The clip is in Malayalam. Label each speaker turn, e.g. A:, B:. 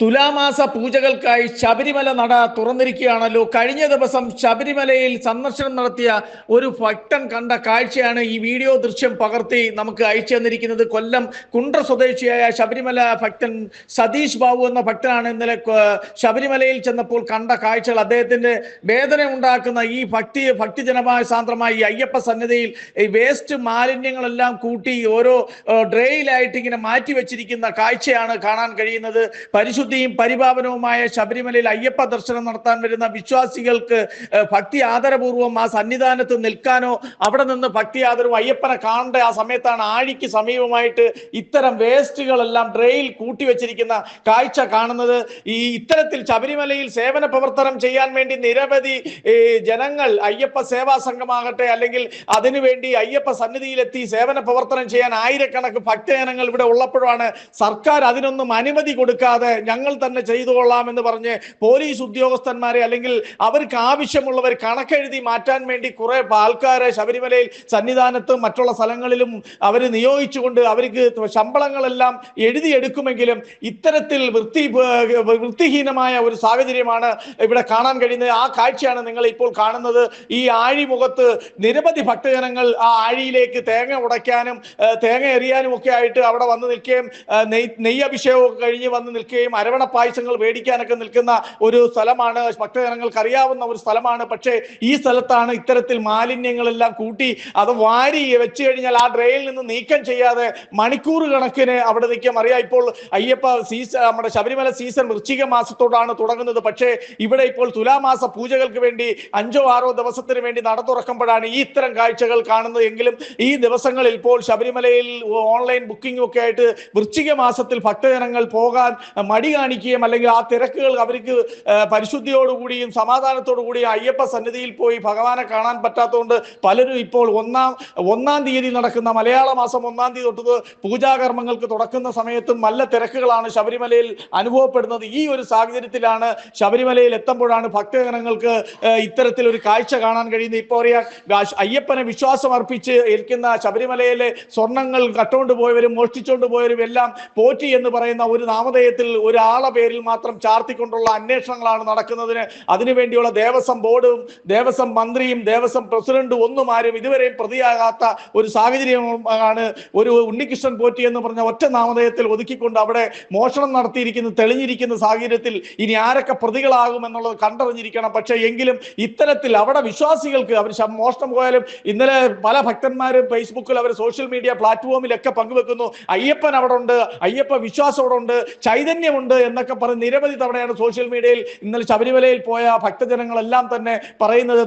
A: തുലാമാസ പൂജകൾക്കായി ശബരിമല നട തുറന്നിരിക്കുകയാണല്ലോ. കഴിഞ്ഞ ദിവസം ശബരിമലയിൽ സന്ദർശനം നടത്തിയ ഒരു ഭക്തൻ കണ്ട കാഴ്ചയാണ് ഈ വീഡിയോ ദൃശ്യം പകർത്തി നമുക്ക് അയച്ചു തന്നിരിക്കുന്നത്. കൊല്ലം കുണ്ട്ര സ്വദേശിയായ ശബരിമല ഭക്തൻ സതീഷ് ബാബു എന്ന ഭക്തനാണ് ഇന്നലെ ശബരിമലയിൽ ചെന്നപ്പോൾ കണ്ട കാഴ്ചകൾ. അദ്ദേഹത്തിന്റെ വേദന ഉണ്ടാക്കുന്ന ഈ ഭക്തി ഭക്തിജനമായ സാന്ദ്രമായ അയ്യപ്പ സന്നിധിയിൽ ഈ വേസ്റ്റ് മാലിന്യങ്ങളെല്ലാം കൂട്ടി ഓരോ ഡ്രെയിലായിട്ട് ഇങ്ങനെ മാറ്റി വെച്ചിരിക്കുന്ന കാഴ്ചയാണ് കാണാൻ കഴിയുന്നത്. പരിശുദ്ധിയും പരിപാവനവുമായ ശബരിമലയിൽ അയ്യപ്പ ദർശനം നടത്താൻ വരുന്ന വിശ്വാസികൾക്ക് ഭക്തി ആദരപൂർവം ആ സന്നിധാനത്ത് നിൽക്കാനോ അവിടെ നിന്ന് ഭക്തി ആദരവും അയ്യപ്പനെ കാണേണ്ട ആ സമയത്താണ് ആഴിക്ക് സമീപമായിട്ട് ഇത്തരം വേസ്റ്റുകളെല്ലാം ഡ്രേയിൽ കൂട്ടിവെച്ചിരിക്കുന്ന കാഴ്ച കാണുന്നത്. ഈ ഇത്തരത്തിൽ ശബരിമലയിൽ സേവന പ്രവർത്തനം ചെയ്യാൻ വേണ്ടി നിരവധി ജനങ്ങൾ അയ്യപ്പ സേവാ സംഘമാകട്ടെ അല്ലെങ്കിൽ അതിനുവേണ്ടി അയ്യപ്പ സന്നിധിയിലെത്തി സേവന പ്രവർത്തനം ചെയ്യാൻ ആയിരക്കണക്ക് ഭക്തജനങ്ങൾ ഇവിടെ ഉള്ളപ്പോഴാണ് സർക്കാർ അതിനൊന്നും അനുമതി കൊടുക്കാതെ ഞങ്ങൾ തന്നെ ചെയ്തു കൊള്ളാം എന്ന് പറഞ്ഞ് പോലീസ് ഉദ്യോഗസ്ഥന്മാരെ അല്ലെങ്കിൽ അവർക്ക് ആവശ്യമുള്ളവർ കണക്കെഴുതി മാറ്റാൻ വേണ്ടി കുറെ ആൾക്കാരെ ശബരിമലയിൽ സന്നിധാനത്തും മറ്റുള്ള സ്ഥലങ്ങളിലും അവർ നിയോഗിച്ചുകൊണ്ട് അവർക്ക് ശമ്പളങ്ങളെല്ലാം എഴുതിയെടുക്കുമെങ്കിലും ഇത്തരത്തിൽ വൃത്തി വൃത്തിഹീനമായ ഒരു സാഹചര്യമാണ് ഇവിടെ കാണാൻ കഴിയുന്നത്. ആ കാഴ്ചയാണ് നിങ്ങൾ ഇപ്പോൾ കാണുന്നത്. ഈ ആഴിമുഖത്ത് നിരവധി ഭക്തജനങ്ങൾ ആ ആഴിയിലേക്ക് തേങ്ങ ഉടയ്ക്കാനും തേങ്ങ എറിയാനും ഒക്കെ ആയിട്ട് അവിടെ വന്ന് നിൽക്കുകയും നെയ് നെയ്യഭിഷേകമൊക്കെ കഴിഞ്ഞ് വന്ന് നിൽക്കുകയും അരവണ പായസങ്ങൾ മേടിക്കാനൊക്കെ നിൽക്കുന്ന ഒരു സ്ഥലമാണ്. ഭക്തജനങ്ങൾക്ക് അറിയാവുന്ന ഒരു സ്ഥലമാണ്. പക്ഷേ ഈ സ്ഥലത്താണ് ഇത്തരത്തിൽ മാലിന്യങ്ങളെല്ലാം കൂട്ടി അത് വാരി വെച്ച് കഴിഞ്ഞാൽ ആ ഡ്രയിൽ നിന്ന് നീക്കം ചെയ്യാതെ മണിക്കൂർ കണക്കിന് അവിടെ നിൽക്കാൻ അറിയാം ഇപ്പോൾ അയ്യപ്പ സീസൺ നമ്മുടെ ശബരിമല സീസൺ വൃശ്ചിക മാസത്തോടാണ് തുടങ്ങുന്നത്. പക്ഷേ ഇവിടെ ഇപ്പോൾ തുലാമാസ പൂജകൾക്ക് വേണ്ടി അഞ്ചോ ആറോ ദിവസത്തിന് വേണ്ടി നട തുറക്കുമ്പോഴാണ് ഈ ഇത്തരം കാഴ്ചകൾ കാണുന്നത്. എങ്കിലും ഈ ദിവസങ്ങളിൽ ഇപ്പോൾ ശബരിമലയിൽ ഓൺലൈൻ ബുക്കിംഗ് ഒക്കെ ആയിട്ട് വൃശ്ചിക മാസത്തിൽ ഭക്തജനങ്ങൾ പോകാൻ മടി കാണിക്കുകയും അല്ലെങ്കിൽ ആ തിരക്കുകൾ അവർക്ക് പരിശുദ്ധിയോടുകൂടിയും സമാധാനത്തോടു കൂടിയും അയ്യപ്പ സന്നിധിയിൽ പോയി ഭഗവാനെ കാണാൻ പറ്റാത്തതുകൊണ്ട് പലരും ഇപ്പോൾ ഒന്നാം ഒന്നാം തീയതി നടക്കുന്ന മലയാള മാസം ഒന്നാം തീയതി തൊട്ട് പൂജാകർമ്മങ്ങൾക്ക് തുടക്കുന്ന സമയത്തും നല്ല തിരക്കുകളാണ് ശബരിമലയിൽ അനുഭവപ്പെടുന്നത്. ഈ ഒരു സാഹചര്യത്തിലാണ് ശബരിമലയിൽ എത്തുമ്പോഴാണ് ഭക്തജനങ്ങൾക്ക് ഇത്തരത്തിൽ ഒരു കാഴ്ച കാണാൻ കഴിയുന്നത്. ഇപ്പോൾ അയ്യപ്പനെ വിശ്വാസം അർപ്പിച്ച് ഇരിക്കുന്ന ശബരിമലയിലെ സ്വർണങ്ങൾ കട്ടുകൊണ്ട് പോയവരും മോഷ്ടിച്ചുകൊണ്ട് പോയവരും എല്ലാം പോറ്റി എന്ന് പറയുന്ന ഒരു നാമധേയത്തിൽ ഒരാളെ പേരിൽ മാത്രം ചാർത്തിക്കൊണ്ടുള്ള അന്വേഷണങ്ങളാണ് നടക്കുന്നതിന്. അതിനുവേണ്ടിയുള്ള ദേവസ്വം ബോർഡും ദേവസ്വം മന്ത്രിയും ദേവസ്വം പ്രസിഡന്റും ഒന്നും ആരും ഇതുവരെയും പ്രതിയാകാത്ത ഒരു സാഹചര്യമാണ് ഒരു ഉണ്ണികൃഷ്ണൻ പോറ്റി എന്ന് പറഞ്ഞ ഒറ്റ നാമധേയത്തിൽ ഒതുക്കിക്കൊണ്ട് അവിടെ മോഷണം നടത്തിയിരിക്കുന്ന തെളിഞ്ഞിരിക്കുന്ന സാഹചര്യത്തിൽ ഇനി ആരൊക്കെ പ്രതികളാകും എന്നുള്ളത് കണ്ടറിഞ്ഞിരിക്കണം. പക്ഷേ എങ്കിലും ഇത്തരത്തിൽ അവിടെ വിശ്വാസികൾക്ക് അവർ മോഷണം പോയാലും ഇന്നലെ പല ഭക്തന്മാരും ഫേസ്ബുക്കിൽ അവർ സോഷ്യൽ മീഡിയ പ്ലാറ്റ്ഫോമിലൊക്കെ പങ്കുവെക്കുന്നു. അയ്യപ്പൻ അവിടെ ഉണ്ട് അയ്യപ്പ വിശ്വാസം അവിടെ ഉണ്ട് ചൈതന്യമുണ്ട് എന്നൊക്കെ പറഞ്ഞ് നിരവധി തവണയാണ് സോഷ്യൽ മീഡിയയിൽ ഇന്നലെ ശബരിമലയിൽ പോയ ഭക്തജനങ്ങളെല്ലാം തന്നെ പറയുന്നത്